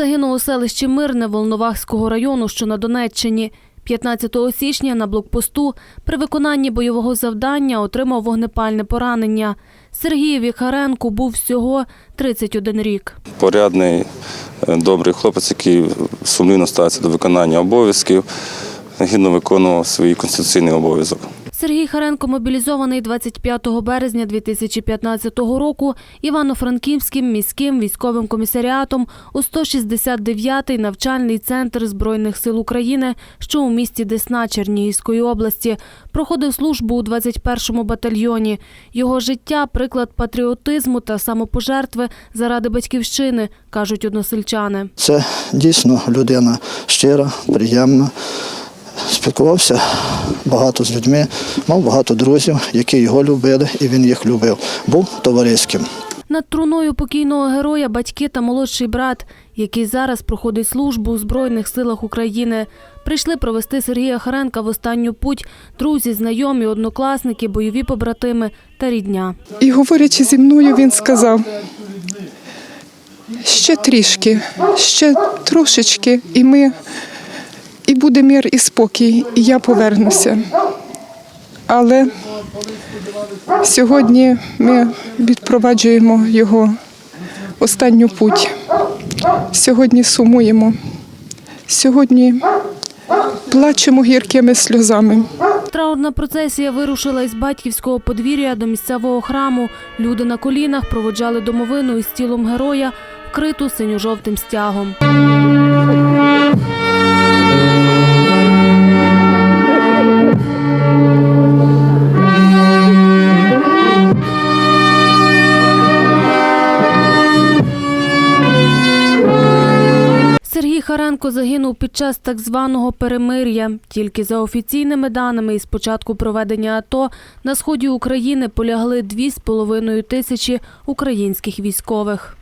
загинув у селищі Мирне Волновахського району, що на Донеччині. 15 січня на блокпосту при виконанні бойового завдання отримав вогнепальне поранення. Сергій Віхаренко був всього 31 рік. порядний, е, добрий хлопець, який сумлінно ставиться до виконання обов'язків, гідно виконував свій конституційний обов'язок. Сергій Харенко мобілізований 25 березня 2015 року Івано-Франківським міським військовим комісаріатом у 169-й навчальний центр Збройних сил України, що у місті Десна Чернігівської області. Проходив службу у 21-му батальйоні. Його життя – приклад патріотизму та самопожертви заради батьківщини, кажуть односельчани. Це дійсно людина щира, приємна. Спілкувався багато з людьми, мав багато друзів, які його любили, і він їх любив. Був товариським. Над труною покійного героя батьки та молодший брат, який зараз проходить службу у Збройних силах України. Прийшли провести Сергія Харенка в останню путь друзі, знайомі, однокласники, бойові побратими та рідня. І говорячи зі мною, він сказав: ще трішки, ще трошечки, і ми, буде мир і спокій, і я повернуся. Але сьогодні ми відпроваджуємо його останню путь. Сьогодні сумуємо. Сьогодні плачемо гіркими сльозами. Траурна процесія вирушила із батьківського подвір'я до місцевого храму. Люди на колінах проводжали домовину із тілом героя, вкриту синьо-жовтим стягом. Сергій Харенко загинув під час так званого перемир'я. Тільки за офіційними даними із початку проведення АТО на сході України полягли 2,5 тисячі українських військових.